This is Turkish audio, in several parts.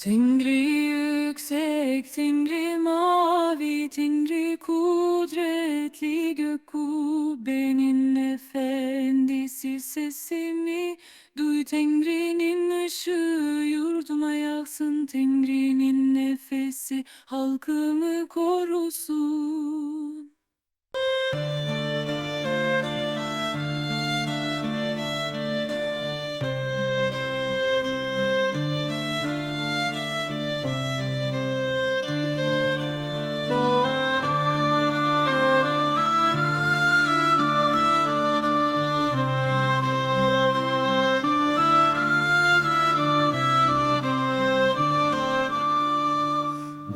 Tengri yüksek, Tengri mavi, Tengri kudretli gök kubbenin efendisi sesimi. Duy Tengri'nin ışığı yurduma yaksın Tengri'nin nefesi. Halkımı korusun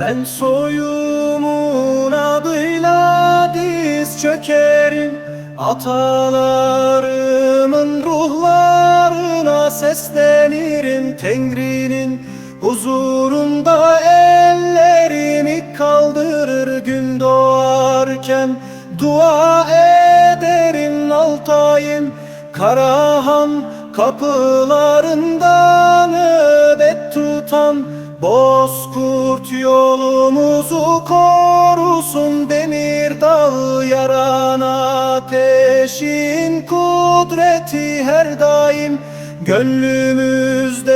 Ben soyumun adıyla diz çökerim. Atalarımın ruhlarına seslenirim. Tengri'nin huzurunda ellerimi kaldırır. Gün doğarken dua ederim Altay'ım Karahan kapılarında nöbet tutan Bozkurt yolumuzu korusun Demir dağ yaran ateşin kudreti her daim. Gönlümüzde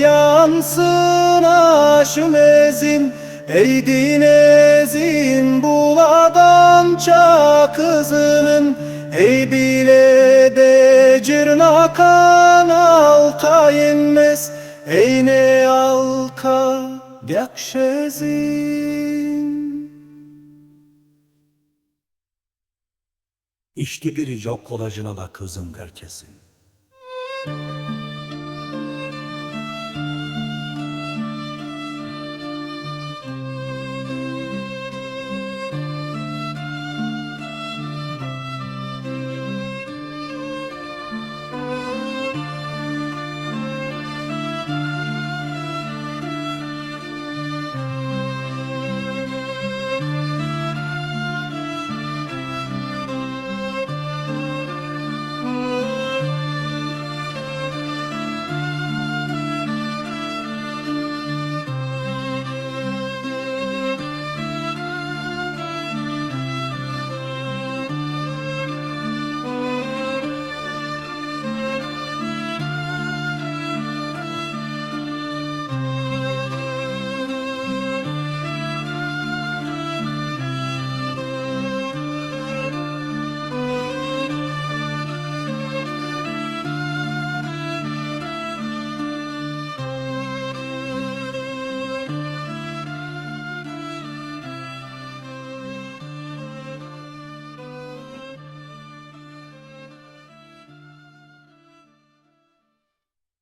yansın aşım ezin Eydin ezin buladan kızının Ey bile de cirnakan alta inmez Ey ne alka yakşezin İşte bir yok olacına da kızım herkesin.